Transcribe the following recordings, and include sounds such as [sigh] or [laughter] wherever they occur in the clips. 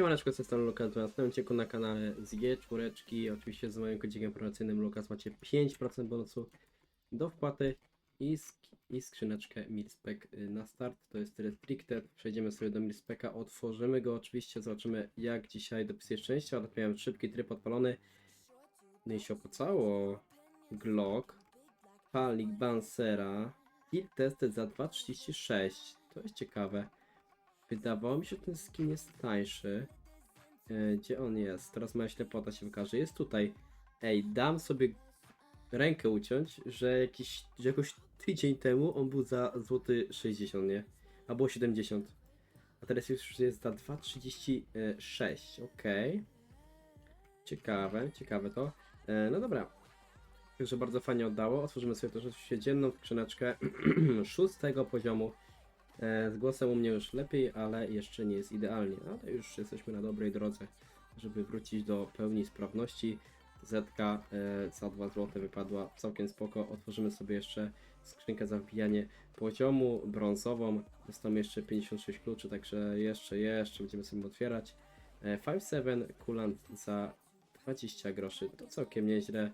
Siemaneczko, z tej Lukas, na następnym odcinku na kanale z G4, oczywiście z moim kodzikiem promocyjnym Lukas macie 5% bonusu do wpłaty i, sk- i skrzyneczkę Milspec na start, to jest Restricted, przejdziemy sobie do Milspeca, otworzymy go oczywiście, zobaczymy jak dzisiaj dopisuje szczęścia, ale miałem szybki tryb odpalony, no i się opłacało, Glock, Palik Bansera, Kill Tested za 2,36, to jest ciekawe. Wydawało mi się, że ten skin jest tańszy. E, Gdzie on jest? Teraz moja ślepota się wykaże. Jest tutaj. Ej, dam sobie rękę uciąć, że jakiś, że jakoś tydzień temu on był za złoty 60, nie? A było 70. A teraz już jest za 2,36. Okej. Ciekawe, ciekawe to. E, no dobra. Także bardzo fajnie oddało. Otworzymy sobie też oczywiście dzienną skrzyneczkę [clears throat] szóstego poziomu. E, Z głosem u mnie już lepiej, ale jeszcze nie jest idealnie. Ale już jesteśmy na dobrej drodze, żeby wrócić do pełni sprawności. Zetka e, za 2 zł wypadła całkiem spoko. Otworzymy sobie jeszcze skrzynkę za wbijanie poziomu brązową. Dostamy jeszcze 56 kluczy, także jeszcze, jeszcze będziemy sobie otwierać. E, 5-7 kulant za 20 groszy. To całkiem nieźle.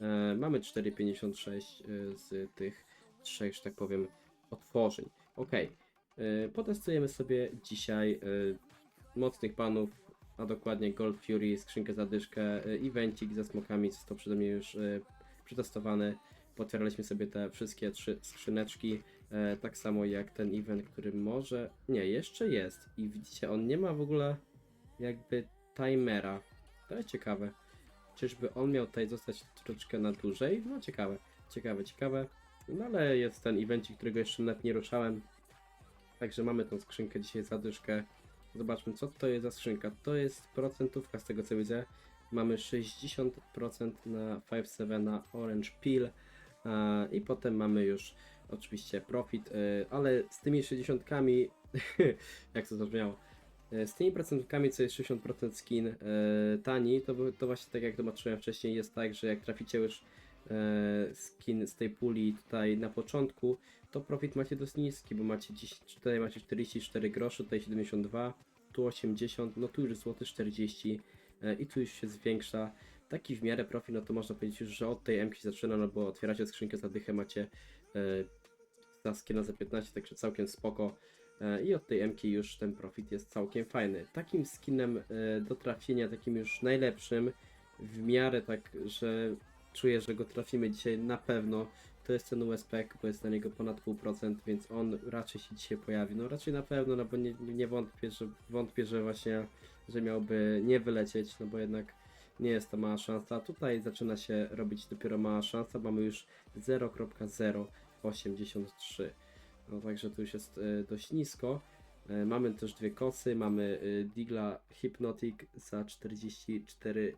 E, Mamy 4,56 e, z tych trzech, że tak powiem, otworzeń. Ok, potestujemy sobie dzisiaj y, mocnych panów, a dokładnie Gold Fury, skrzynkę za dyszkę, y, evencik ze smokami, co to przede mnie już y, przetestowane. Potwierdziliśmy sobie te wszystkie trzy skrzyneczki, tak samo jak ten event, który może... Nie, jeszcze jest i widzicie, on nie ma w ogóle jakby timera. To jest ciekawe. Czyżby on miał tutaj zostać troszeczkę na dłużej? No ciekawe, ciekawe, ciekawe. No ale jest ten evencik, którego jeszcze nawet nie ruszałem. Także mamy tą skrzynkę dzisiaj za dyszkę. Zobaczmy co to jest za skrzynka. To jest procentówka z tego co widzę. Mamy 60% na 5.7 na Orange Peel. I potem mamy już oczywiście profit, e, ale z tymi 60 [laughs] jak to zabrzmiało, E, z tymi procentówkami, co jest 60% skin e, tani, to, to właśnie tak jak zobaczyłem wcześniej, jest tak, że jak traficie już skin z tej puli tutaj na początku, to profit macie dość niski, bo macie dziś, tutaj macie 44 groszy, tutaj 72, tu 80, no tu już złoty 40 e, i tu już się zwiększa. Taki w miarę profit, no to można powiedzieć już, że od tej M się zaczyna, no bo otwieracie skrzynkę za dychę, macie e, za skina za 15, także całkiem spoko. E, I od tej M już ten profit jest całkiem fajny. Takim skinem e, do trafienia, takim już najlepszym, w miarę tak, że czuję, że go trafimy dzisiaj na pewno, to jest ten USP, bo jest na niego ponad pół procent, więc on raczej się dzisiaj pojawi. No raczej na pewno, no bo nie, nie wątpię, że wątpię, że właśnie, że miałby nie wylecieć, no bo jednak nie jest to mała szansa. Tutaj zaczyna się robić dopiero mała szansa, mamy już 0.083. No także tu już jest e, dość nisko. E, mamy też dwie kosy, mamy e, Digla Hypnotic za 44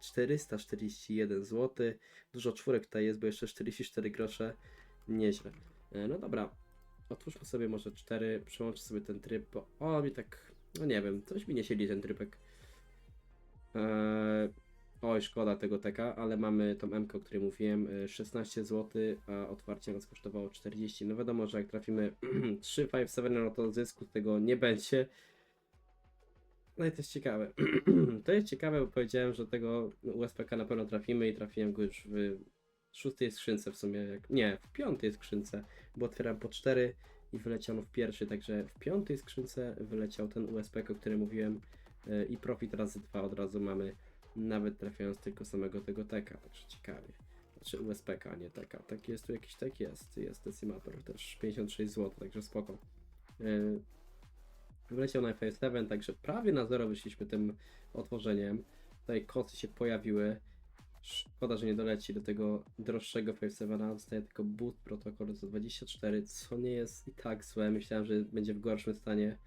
441 zł. Dużo czwórek tutaj jest, bo jeszcze 44 grosze. Nieźle. E, No dobra, otwórzmy sobie może 4, przełączę sobie ten tryb, bo o mi tak, no nie wiem, coś mi nie siedzi ten trybek. Eee, oj, szkoda tego teka, ale mamy tą M, o której mówiłem, e, 16 zł, a otwarcie nas kosztowało 40. No wiadomo, że jak trafimy 3, 5, 7, no to zysku z tego nie będzie. No i to jest ciekawe. [clears throat] to jest ciekawe, bo powiedziałem, że tego USPK na pewno trafimy i trafiłem go już w szóstej skrzynce w sumie. Jak, nie, w piątej skrzynce, bo otwieram po 4 i wyleciano w pierwszej, także w piątej skrzynce wyleciał ten USPK, o którym mówiłem e, i profit razy dwa od razu mamy, nawet trafiając tylko samego tego teka, także ciekawie. Znaczy USPK, a nie teka. Tak jest tu jakiś tek jest, jest decimator też 56 zł, także spoko. Wyleciał na FS7, także prawie na zero wyszliśmy tym otworzeniem. Tutaj kosy się pojawiły. Szkoda, że nie doleci do tego droższego FS7. Dostaje tylko boot protokół za 24, co nie jest i tak złe. Myślałem, że będzie w gorszym stanie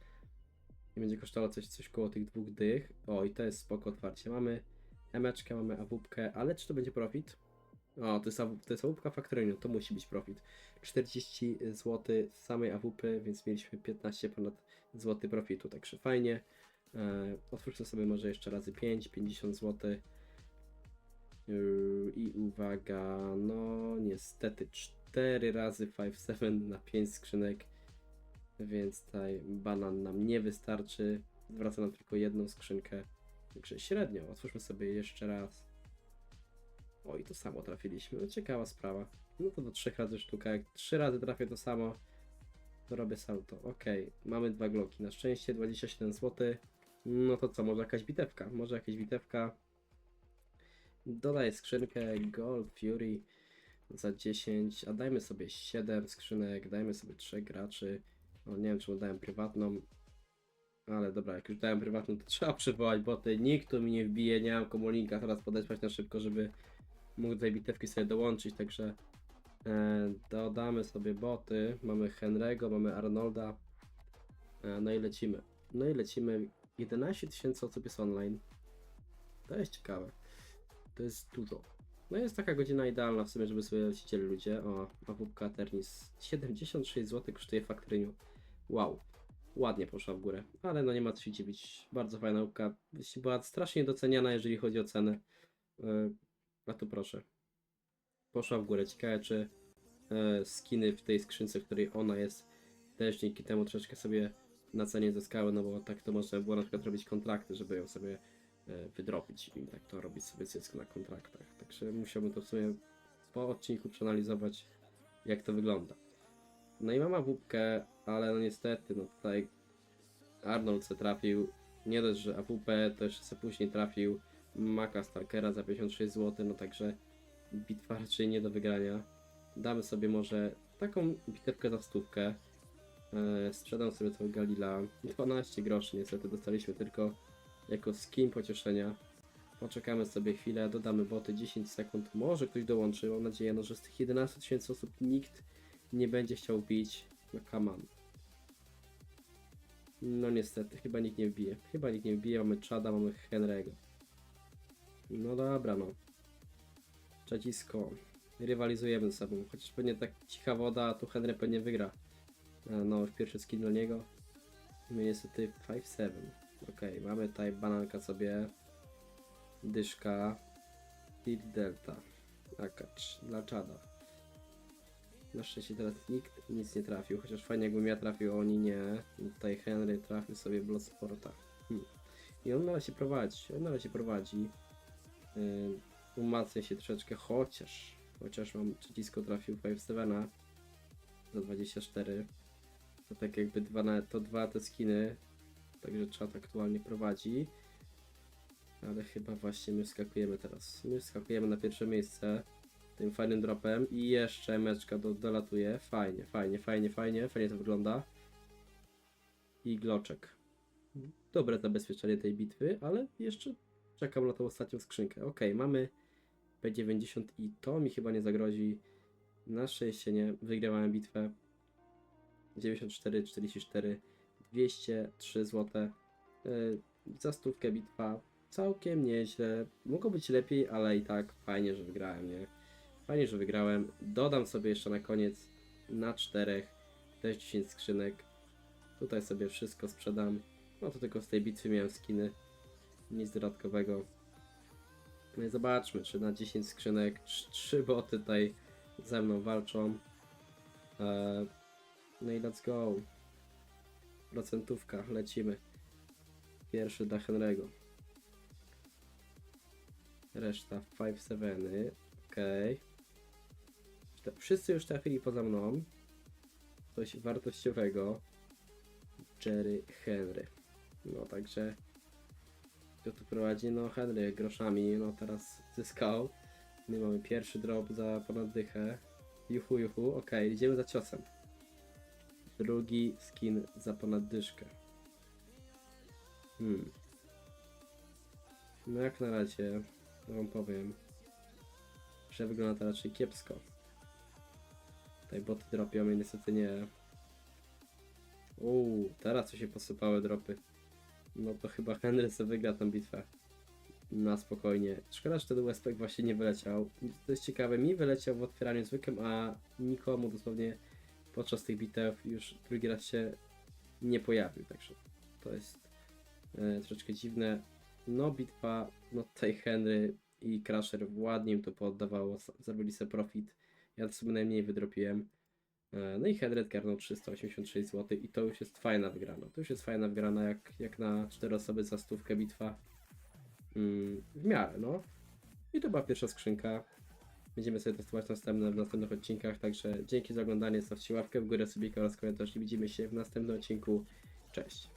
i będzie kosztowało coś, coś koło tych dwóch dych. O, i to jest spoko otwarcie. Mamy emeczkę, mamy awupkę, ale czy to będzie profit? O, to jest, to jest awupka faktoryjna, to musi być profit. 40 zł z samej awupy, więc mieliśmy 15 ponad złoty profitu, także fajnie. E, otwórzmy sobie może jeszcze razy 5, 50 zł. Yy, I uwaga, no niestety 4 razy 5-7 na 5 skrzynek, więc tutaj banan nam nie wystarczy. Zwraca nam tylko jedną skrzynkę. Także średnio. Otwórzmy sobie jeszcze raz. O, i to samo trafiliśmy. No, ciekawa sprawa. No to do trzech razy sztuka. Jak trzy razy trafię to samo, to robię salto. Okej, mamy dwa gloki. Na szczęście 27 zł. No to co, może jakaś bitewka? Może jakaś bitewka. Dodaj skrzynkę Gold Fury za 10, a dajmy sobie 7 skrzynek, dajmy sobie 3 graczy. No nie wiem, czemu dałem prywatną. Ale dobra, jak już dałem prywatną, to trzeba przywołać boty. Nikt tu mi nie wbije, nie mam komunika teraz podesłać na szybko, żeby mógł tej bitewki sobie dołączyć, także e, dodamy sobie boty. Mamy Henry'ego, mamy Arnolda. E, no i lecimy. No i lecimy. 11 tysięcy osób jest online. To jest ciekawe. To jest dużo. No jest taka godzina idealna w sumie, żeby sobie lecieli ludzie. O, AWP Ternis. 76 zł kosztuje faktoryniu. Wow. Ładnie poszła w górę. Ale no nie ma co się dziwić. Bardzo fajna łupka. Była strasznie doceniana, jeżeli chodzi o cenę. A tu proszę. Poszła w górę. Ciekawe, czy e, skiny w tej skrzynce, w której ona jest, też dzięki temu troszeczkę sobie na cenie zyskały, no bo tak to można było na przykład robić kontrakty, żeby ją sobie e, i tak to robić sobie zysk na kontraktach. Także musiałbym to w sumie po odcinku przeanalizować, jak to wygląda. No i mama wupkę, ale no niestety, no tutaj Arnold se trafił, nie dość, że AWP, to jeszcze se później trafił Maka Stalkera za 56 zł, no także bitwa raczej nie do wygrania. Damy sobie może taką bitewkę za stówkę. E, sprzedam sobie tego Galila. 12 groszy niestety dostaliśmy tylko jako skin pocieszenia. Poczekamy sobie chwilę, dodamy boty 10 sekund. Może ktoś dołączy. Mam nadzieję, no, że z tych 11 tysięcy osób nikt nie będzie chciał bić. No come on. No niestety, chyba nikt nie wbije. Chyba nikt nie wbije. Mamy Chada, mamy Henry'ego. No dobra, no. Czadzisko. Rywalizujemy ze sobą. Chociaż pewnie tak cicha woda, tu Henry pewnie wygra. E, No, już pierwszy skin dla niego. My niestety 5-7. Okej, mamy tutaj bananka sobie. Dyszka. Hit Delta. Akacz. Dla czada. Na szczęście teraz nikt nic nie trafił, chociaż fajnie jakbym ja trafił, oni nie. I Tutaj Henry trafił sobie Bloodsporta. Hmm. I on na razie prowadzi, on na razie prowadzi. Yy, umacnia się troszeczkę, chociaż chociaż mam przycisko trafił 5 Stevena za 24. To tak jakby dwa na, to dwa te skiny. Także czat aktualnie prowadzi. Ale chyba właśnie my skakujemy teraz. My skakujemy na pierwsze miejsce tym fajnym dropem i jeszcze meczka do, dolatuje. Fajnie, fajnie, fajnie, fajnie, fajnie to wygląda. I gloczek. Dobre zabezpieczenie tej bitwy, ale jeszcze czekam na tą ostatnią skrzynkę. Ok, mamy P90 i to mi chyba nie zagrozi. Na szczęście nie. Wygrałem bitwę. 94, 44, 203 zł. Yy, za stówkę bitwa. Całkiem nieźle. Mogło być lepiej, ale i tak fajnie, że wygrałem, nie? Fajnie, że wygrałem. Dodam sobie jeszcze na koniec na czterech też 10 skrzynek. Tutaj sobie wszystko sprzedam. No to tylko z tej bitwy miałem skiny. Nic dodatkowego. No zobaczmy, czy na 10 skrzynek 3 boty tutaj ze mną walczą. Eee, no i let's go. Procentówka, lecimy. Pierwszy dla Henry'ego. Reszta 5-7. Okej. Okay. Wszyscy już trafili poza mną. Coś wartościowego. Jerry Henry. No także. Kto tu prowadzi? No Henry groszami. No teraz zyskał. My mamy pierwszy drop za ponad dychę. Juhu, juhu. Ok, idziemy za ciosem. Drugi skin za ponad dyszkę. Hmm. No jak na razie, to wam powiem, że wygląda to raczej kiepsko. Tutaj boty dropią i niestety nie. Uuu, teraz co się posypały dropy. No to chyba Henry sobie wygra tę bitwę. Na spokojnie. Szkoda, że ten Westpack właśnie nie wyleciał. To jest ciekawe, mi wyleciał w otwieraniu zwykłym, a nikomu dosłownie podczas tych bitew już drugi raz się nie pojawił, także to jest e, troszeczkę dziwne. No bitwa, no tutaj Henry i Crusher ładnie im to pooddawało, zrobili sobie profit. Ja to sobie najmniej wydropiłem. E, No i Hedred garnął 386 zł i to już jest fajna wygrana. To już jest fajna wygrana jak, jak na 4 osoby za stówkę bitwa. Mm, w miarę, no. I to była pierwsza skrzynka. Będziemy sobie testować następne w następnych odcinkach, także dzięki za oglądanie, stawcie łapkę w górę, subika oraz komentarz i widzimy się w następnym odcinku. Cześć!